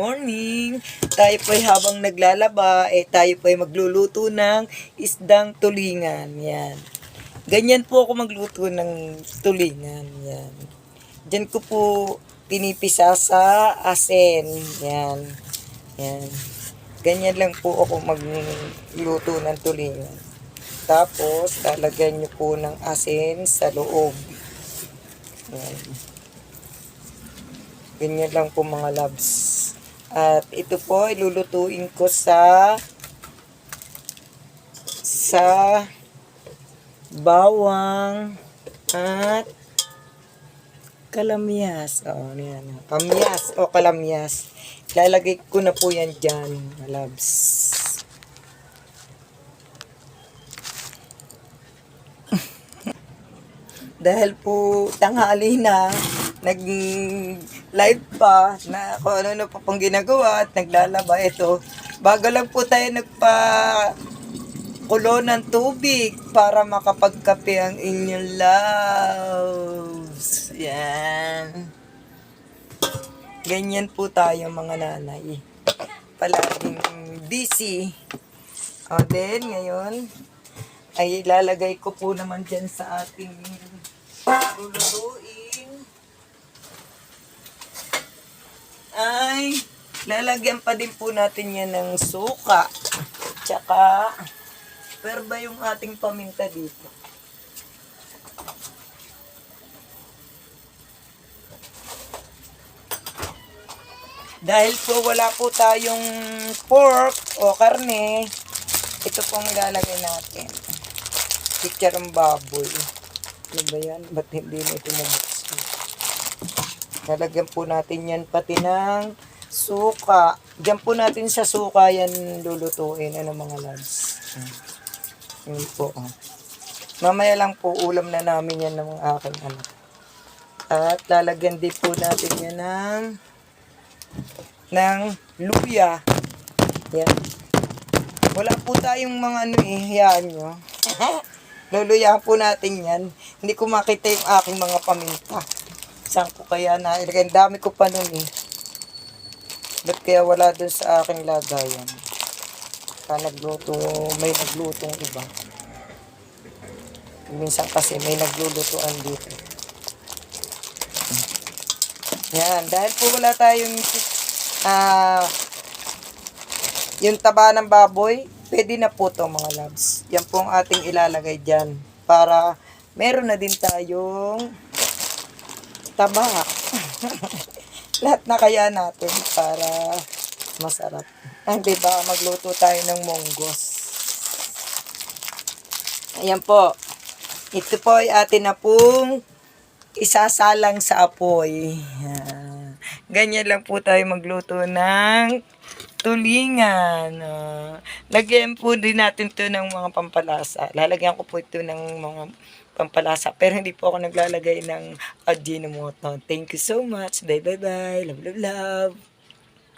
Morning! Tayo po ay habang naglalaba, eh tayo po ay magluluto ng isdang tulingan. Yan. Ganyan po ako magluto ng tulingan. Yan. Diyan ko po pinipisa sa asin. Yan. Yan. Ganyan lang po ako magluto ng tulingan. Tapos, lalagyan nyo po ng asin sa loob. Yan. Ganyan lang po mga loves. At ito po, ilulutuin ko sa sa bawang at kalamyas. O, ano yan. Kamyas o kalamyas. Lalagay ko na po yan dyan, mga loves. Dahil po tanghali na, nag-live pa na kung ano na po pong ginagawa at naglalaba ito. Bago lang po tayo nagpa kulo ng tubig para makapagkape ang inyong loves. Yan. Ganyan po tayo mga nanay. Palaging busy. O then, ngayon, ay ilalagay ko po naman dyan sa ating lulutuin. Ay, lalagyan pa din po natin yan ng suka. Tsaka, pero ba yung ating paminta dito? Dahil po wala po tayong pork o karne, ito pong ilalagay natin. Chicharong baboy. Ano ba yan? Ba't hindi na ito mabuksan? Lalagyan po natin yan pati ng suka. Diyan po natin sa suka yan lulutuin. Ano mga lads? Yan po. Oh. Mamaya lang po ulam na namin yan ng aking anak. At lalagyan din po natin yan ng ng luya. Yan. Wala po tayong mga ano eh, hayaan nyo. Luluya po natin yan. Hindi ko makita yung aking mga paminta. Saan ko kaya na ilagay? Ang dami ko pa nun eh. Ba't kaya wala dun sa aking lagayan? Ka nagluto, may naglutong iba. Minsan kasi may naglulutuan dito. Yan, dahil po wala tayong ah yung taba ng baboy, pwede na po to mga loves. Yan po ang ating ilalagay dyan para meron na din tayong taba. Lahat na kaya natin para masarap. Ah, di ba? Magluto tayo ng monggos. Ayan po. Ito po ay atin na pong isasalang sa apoy. Yan. Ganyan lang po tayo magluto ng tulingan. Uh, lagyan po din natin to ng mga pampalasa. Lalagyan ko po ito ng mga pampalasa. Pero hindi po ako naglalagay ng Ajinomoto. Thank you so much. Bye bye bye. Love love love.